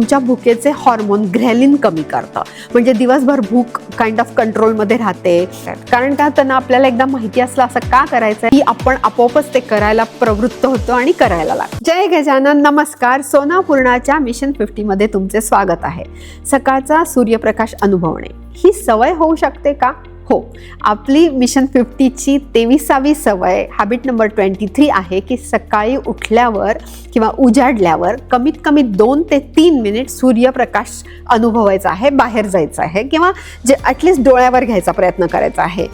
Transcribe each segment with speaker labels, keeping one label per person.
Speaker 1: तुमच्या भुकेचे हॉर्मोन ग्रॅलिन कमी करतं. म्हणजे दिवसभर भूक काइंड ऑफ कंट्रोलमध्ये राहते. कारण का? त्यांना आपल्याला एकदा माहिती असलं असं का करायचं की आपण आपोआपच ते करायला प्रवृत्त होतो आणि करायला लागतो. जय गजानन नमस्कार. सोना पूर्णाच्या मिशन फिफ्टीमध्ये तुमचे स्वागत आहे. सकाळचा सूर्यप्रकाश अनुभवणे. ही सवय होऊ शकते का? हो आपली मिशन फिफ्टीची तेविसावी सवय हॅबिट नंबर ट्वेंटी थ्री आहे की सकाळी उठल्यावर किंवा उजाडल्यावर कमीत कमी दोन ते तीन मिनिट सूर्यप्रकाश अनुभवायचा आहे बाहेर जायचं आहे किंवा जे ॲटलिस्ट डोळ्यावर घ्यायचा प्रयत्न करायचा आहे.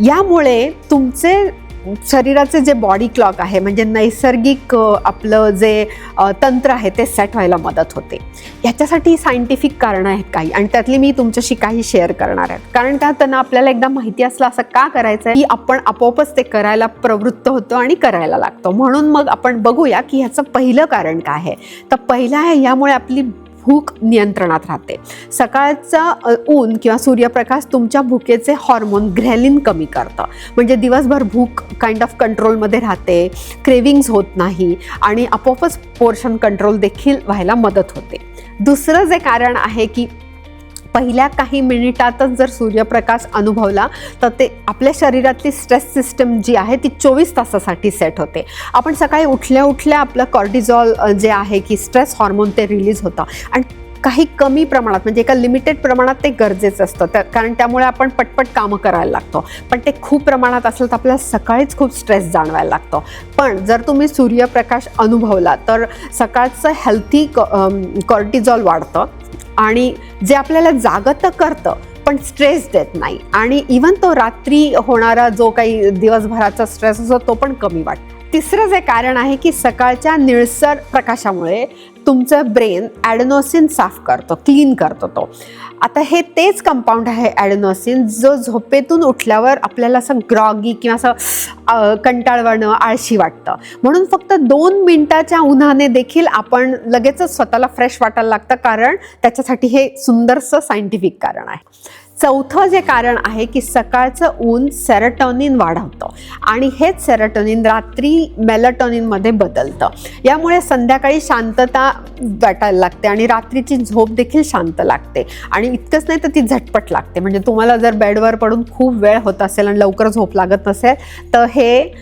Speaker 1: यामुळे तुमचे शरीराचे जे बॉडी क्लॉक आहे म्हणजे नैसर्गिक आपलं जे तंत्र आहे ते सेट व्हायला मदत होते. ह्याच्यासाठी सायंटिफिक कारणं आहेत काही. आणि त्यातली मी तुमच्याशी काही शेअर करणार आहे. कारण का त्यांना आपल्याला एकदा माहिती असलं असं का करायचं आहे की आपण आपोआपच ते करायला प्रवृत्त होतो आणि करायला लागतो. म्हणून मग आपण बघूया की ह्याचं पहिलं कारण काय आहे? तर पहिलं आहे यामुळे आपली भूक नियंत्रणात राहते. सकाळचा ऊन किंवा सूर्यप्रकाश तुमच्या भुकेचे हॉर्मोन ग्रॅलिन कमी करतं. म्हणजे दिवसभर भूक काइंड ऑफ कंट्रोलमध्ये राहते क्रेविंग्स होत नाही आणि आपोआपच पोर्शन कंट्रोल देखील व्हायला मदत होते. दुसरं जे कारण आहे की पहिल्या काही मिनिटातच जर सूर्यप्रकाश अनुभवला तर ते आपल्या शरीरातली स्ट्रेस सिस्टम जी आहे ती चोवीस तासासाठी सेट होते. आपण सकाळी उठल्या उठल्या आपलं कॉर्टिझॉल जे आहे की स्ट्रेस हॉर्मोन ते रिलीज होतं. आणि काही कमी प्रमाणात म्हणजे एका लिमिटेड प्रमाणात ते गरजेचं असतं. तर कारण त्यामुळे आपण पटपट कामं करायला लागतो. पण ते खूप प्रमाणात असलं तर आपल्याला सकाळीच खूप स्ट्रेस जाणवायला लागतो. पण जर तुम्ही सूर्यप्रकाश अनुभवला तर सकाळचं हेल्थी कॉर्टिझॉल वाढतं. आणि जे आपल्याला जागत तर करतं पण स्ट्रेस देत नाही. आणि इवन तो रात्री होणारा जो काही दिवसभराचा स्ट्रेस असतो तो पण कमी वाटतो. तिसरं जे कारण आहे की सकाळच्या निळसर प्रकाशामुळे तुमचं ब्रेन ॲडनोसिन साफ करतो क्लीन करतो तो. आता हे तेच कंपाऊंड आहे ॲडनोसिन जो झोपेतून उठल्यावर आपल्याला असं ग्रॉगी किंवा असं कंटाळवणं कंटाळवाणं आळशी वाटतं. म्हणून फक्त दोन मिनटाच्या उन्हाने देखील आपण लगेचच स्वतःला फ्रेश वाटायला लागतं कारण त्याच्यासाठी हे सुंदरसं सायंटिफिक कारण आहे. चौथं जे कारण आहे की सकाळचं ऊन सेरोटॉनिन वाढवतं. आणि हेच सेरोटॉनिन रात्री मेलटॉनिनमध्ये बदलतं. यामुळे संध्याकाळी शांतता वाटायला लागते आणि रात्रीची झोप देखील शांत लागते. आणि इतकंच नाही तर ती झटपट लागते. म्हणजे तुम्हाला जर बेडवर पडून खूप वेळ होत असेल आणि लवकर झोप लागत नसेल तर हे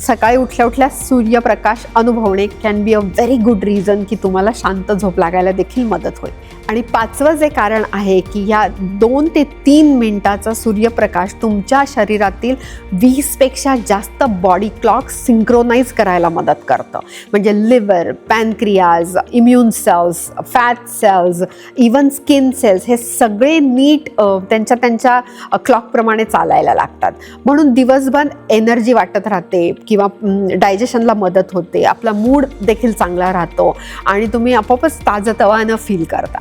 Speaker 1: सकाळी उठल्या उठल्या सूर्यप्रकाश अनुभवणे can be a very good reason की तुम्हाला शांत झोप लागायला देखील मदत होईल. आणि पाचवं जे कारण आहे की ह्या दोन ते तीन मिनिटाचा सूर्यप्रकाश तुमच्या शरीरातील वीसपेक्षा जास्त बॉडी क्लॉक सिंक्रोनाइज करायला मदत करतं. म्हणजे liver pancreas immune cells fat cells even skin cells हे सगळे नीट त्यांच्या त्यांच्या क्लॉकप्रमाणे चालायला लागतात. म्हणून दिवसभर एनर्जी वाटत राहते किंवा डायजेशनला मदत होते. आपला मूड देखील चांगला राहतो आणि तुम्ही आपोआपच ताजतवानं फील करता.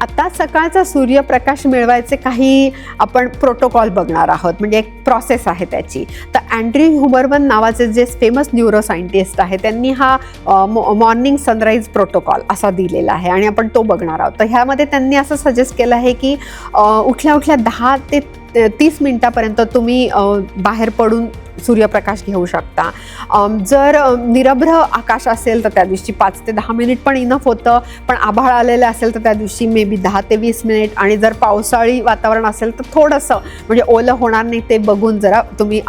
Speaker 1: आता सकाळचा सूर्यप्रकाश मिळवायचे काही आपण प्रोटोकॉल बघणार आहोत. म्हणजे एक प्रोसेस आहे त्याची. तर अँड्री हुमरवन नावाचे जे फेमस न्यूरो सायंटिस्ट आहे त्यांनी हा मॉर्निंग सनराईज प्रोटोकॉल असा दिलेला आहे आणि आपण तो बघणार आहोत. तर ह्यामध्ये त्यांनी असं सजेस्ट केलं आहे की उठल्या उठल्या दहा ते तीस मिनटापर्यंत तुम्ही बाहेर पडून सूर्यप्रकाश घेऊ शकता. जर निरभ्र आकाश असेल तर त्या दिवशी पाच ते दहा मिनिट पण इनफ होतं. पण आभाळ आलेलं असेल तर त्या दिवशी मे बी दहा ते वीस मिनिट. आणि जर पावसाळी वातावरण असेल तर थोडंसं म्हणजे ओलं होणार नाही ते बघून जरा तुम्ही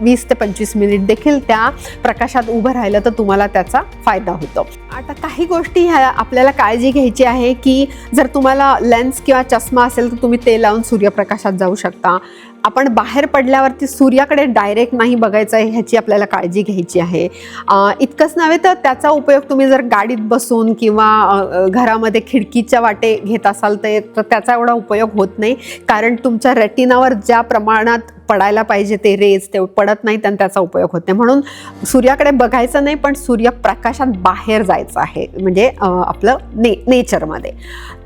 Speaker 1: वीस ते पंचवीस मिनिट देखील त्या प्रकाशात उभं राहिलं तर तुम्हाला त्याचा फायदा होतो. आता काही गोष्टी ह्या आपल्याला काळजी घ्यायची आहे की जर तुम्हाला लेन्स किंवा चष्मा असेल तर तुम्ही ते लावून सूर्यप्रकाशात जाऊ शकता. आपण बाहेर पडल्यावरती सूर्याकडे डायरेक्ट नाही नाही बघायचं आहे ह्याची आपल्याला काळजी घ्यायची आहे. इतकंच नव्हे तर त्याचा उपयोग तुम्ही जर गाडीत बसून किंवा घरामध्ये खिडकीच्या वाटे घेत असाल तर तर त्याचा एवढा उपयोग होत नाही. कारण तुमच्या रेटिनावर ज्या प्रमाणात पडायला पाहिजे ते रेज ते पडत नाहीत आणि त्याचा उपयोग होत नाही. म्हणून सूर्याकडे बघायचं नाही पण सूर्यप्रकाशात बाहेर जायचं आहे. म्हणजे आपलं ने नेचरमध्ये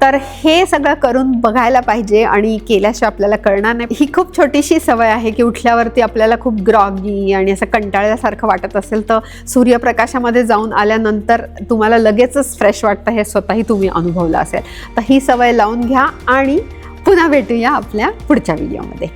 Speaker 1: तर हे सगळं करून बघायला पाहिजे आणि केल्याशिवाय आपल्याला कळणार नाही. ही खूप छोटीशी सवय आहे की उठल्यावरती आपल्याला खूप ग्रॉगी आणि असं कंटाळल्यासारखं वाटत असेल तर सूर्यप्रकाशामध्ये जाऊन आल्यानंतर तुम्हाला लगेचच फ्रेश वाटतं हे स्वतःही तुम्ही अनुभवलं असेल. तर ही सवय लावून घ्या आणि पुन्हा भेटूया आपल्या पुढच्या व्हिडिओमध्ये